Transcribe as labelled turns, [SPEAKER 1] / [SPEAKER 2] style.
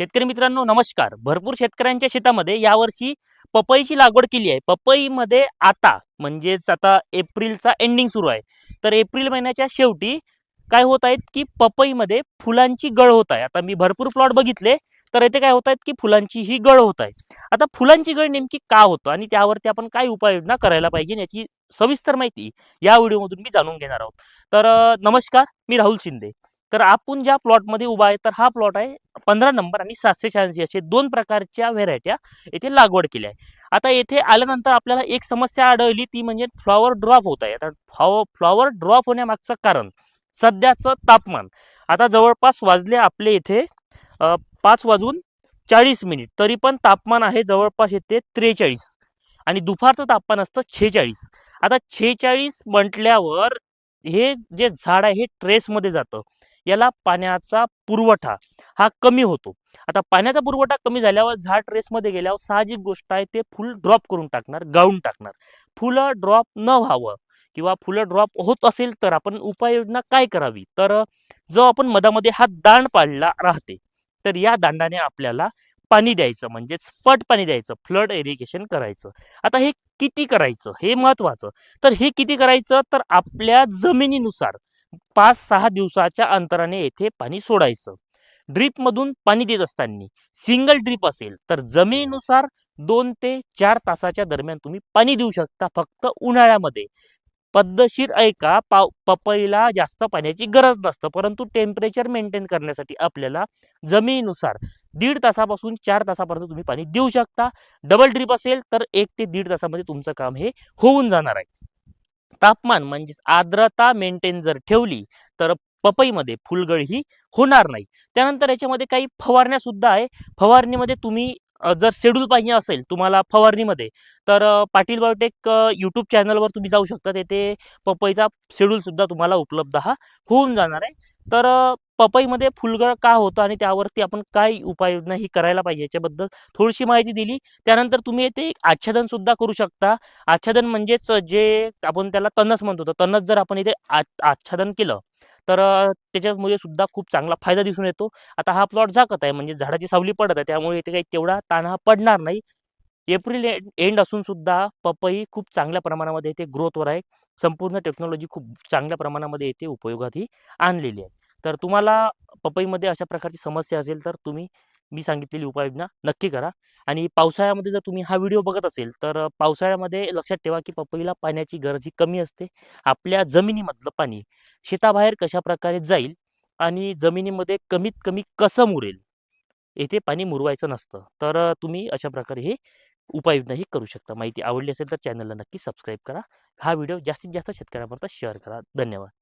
[SPEAKER 1] शेतकरी मित्रांनो नमस्कार. भरपूर शेतकऱ्यांच्या शेतामध्ये यावर्षी पपईची लागवड केली आहे. पपईमध्ये आता म्हणजेच आता एप्रिलचा एंडिंग सुरू आहे. तर एप्रिल महिन्याच्या शेवटी काय होत आहेत की पपईमध्ये फुलांची गळ होत आहे. आता मी भरपूर प्लॉट बघितले तर येथे काय होत आहेत की फुलांची ही गळ होत आहे. आता फुलांची गळ नेमकी का होतं आणि त्यावरती आपण काय उपाययोजना करायला पाहिजे याची सविस्तर माहिती या व्हिडिओमधून मी जाणून घेणार आहोत. तर नमस्कार. मी राहुल शिंदे. तर आपण ज्या प्लॉटमध्ये उभा आहे तर हा प्लॉट आहे पंधरा नंबर आणि सातशे शहाऐंशी असे दोन प्रकारच्या व्हेरायट्या येथे लागवड केल्या आहे. आता येथे आल्यानंतर आपल्याला एक समस्या आढळली ती म्हणजे फ्लॉवर ड्रॉप होत आहे. आता फ्लॉवर फ्लॉवर ड्रॉप होण्यामागचं कारण सध्याचं तापमान. आता जवळपास वाजले आपले इथे पाच वाजून चाळीस मिनिट. तरी पण तापमान आहे जवळपास येते त्रेचाळीस आणि दुपारचं तापमान असतं छेचाळीस. आता छेचाळीस म्हटल्यावर हे जे झाड आहे हे ट्रेसमध्ये जातं. याला पाण्याचा पुरवठा हा कमी होतो. आता पाण्याचा पुरवठा कमी झाल्यावर झाड ट्रेसमध्ये गेल्यावर साहजिक गोष्ट आहे ते फुल ड्रॉप करून टाकणार गाळून टाकणार. फुलं ड्रॉप न व्हावं किंवा फुलं ड्रॉप होत असेल तर आपण उपाययोजना काय करावी? तर जो आपण मधामध्ये हा दांड पाडला राहते तर या दांडाने आपल्याला पाणी द्यायचं म्हणजेच पट पाणी द्यायचं फ्लड इरिगेशन करायचं. आता हे किती करायचं? हे महत्वाचं. तर हे किती करायचं? तर आपल्या जमिनीनुसार पाच सहा दिवसाच्या अंतराने येथे पाणी सोडायचं. ड्रीपमधून पाणी देत असताना सिंगल ड्रीप असेल तर जमिनीनुसार दोन ते चार तासाच्या दरम्यान तुम्ही पाणी देऊ शकता फक्त उन्हाळ्यामध्ये. पद्धतशीर ऐका पाव पपईला जास्त पाण्याची गरज नसतं परंतु टेम्परेचर मेंटेन करण्यासाठी आपल्याला जमिनीनुसार दीड तासापासून चार तासापर्यंत तुम्ही पाणी देऊ शकता. डबल ड्रीप असेल तर एक ते दीड तासामध्ये तुमचं काम हे होऊन जाणार आहे. तापमान म्हणजेच आर्द्रता मेंटेन जर ठेवली तर पपईमध्ये फुलगळ ही होणार नाही. त्यानंतर याच्यामध्ये काही फवारण्या सुद्धा आहे. फवारणीमध्ये तुम्ही जर शेड्यूल पाहिजे असेल तुम्हाला फवारणीमध्ये तर पाटील बायोटेक यूट्यूब चॅनलवर तुम्ही जाऊ शकता. तेथे पपईचा शेड्यूल सुद्धा तुम्हाला उपलब्ध हा होऊन जाणार आहे. तर पपईमध्ये फुलगळ का होतं आणि त्यावरती आपण काय उपाययोजना ही करायला पाहिजे याच्याबद्दल थोडीशी माहिती दिली. त्यानंतर तुम्ही येथे एक आच्छादन सुद्धा करू शकता. आच्छादन म्हणजेच जे आपण त्याला तणस म्हणतो. तर तणस जर आपण इथे आच्छादन केलं तर त्याच्यामुळे सुद्धा खूप चांगला फायदा दिसून येतो. आता हा प्लॉट झाकत आहे म्हणजे झाडाची सावली पडत आहे त्यामुळे इथे काही तेवढा ताण हा पडणार नाही. एप्रिल एंड एंड असून सुद्धा पपई खूप चांगल्या प्रमाणामध्ये इथे ग्रोथवर आहे. संपूर्ण टेक्नॉलॉजी खूप चांगल्या प्रमाणामध्ये इथे उपयोगात ही आणलेली आहे. तर तुम्हाला पपईमध्ये अशा प्रकारची समस्या असेल तर तुम्ही मी सांगितलेली उपाययोजना नक्की करा. आणि पावसाळ्यामध्ये जर तुम्ही हा व्हिडिओ बघत असेल तर पावसाळ्यामध्ये लक्षात ठेवा की पपईला पाण्याची गरज ही कमी असते. आपल्या जमिनीमधलं पाणी शेताबाहेर कशा प्रकारे जाईल आणि जमिनीमध्ये कमीत कमी कसं मुरेल येथे पाणी मुरवायचं नसतं. तर तुम्ही अशा प्रकारे हे उपाययोजनाही करू शकता. माहिती आवडली असेल तर चॅनलला नक्की सबस्क्राईब करा. हा व्हिडिओ जास्तीत जास्त शेतकऱ्यांपर्यंत शेअर करा. धन्यवाद.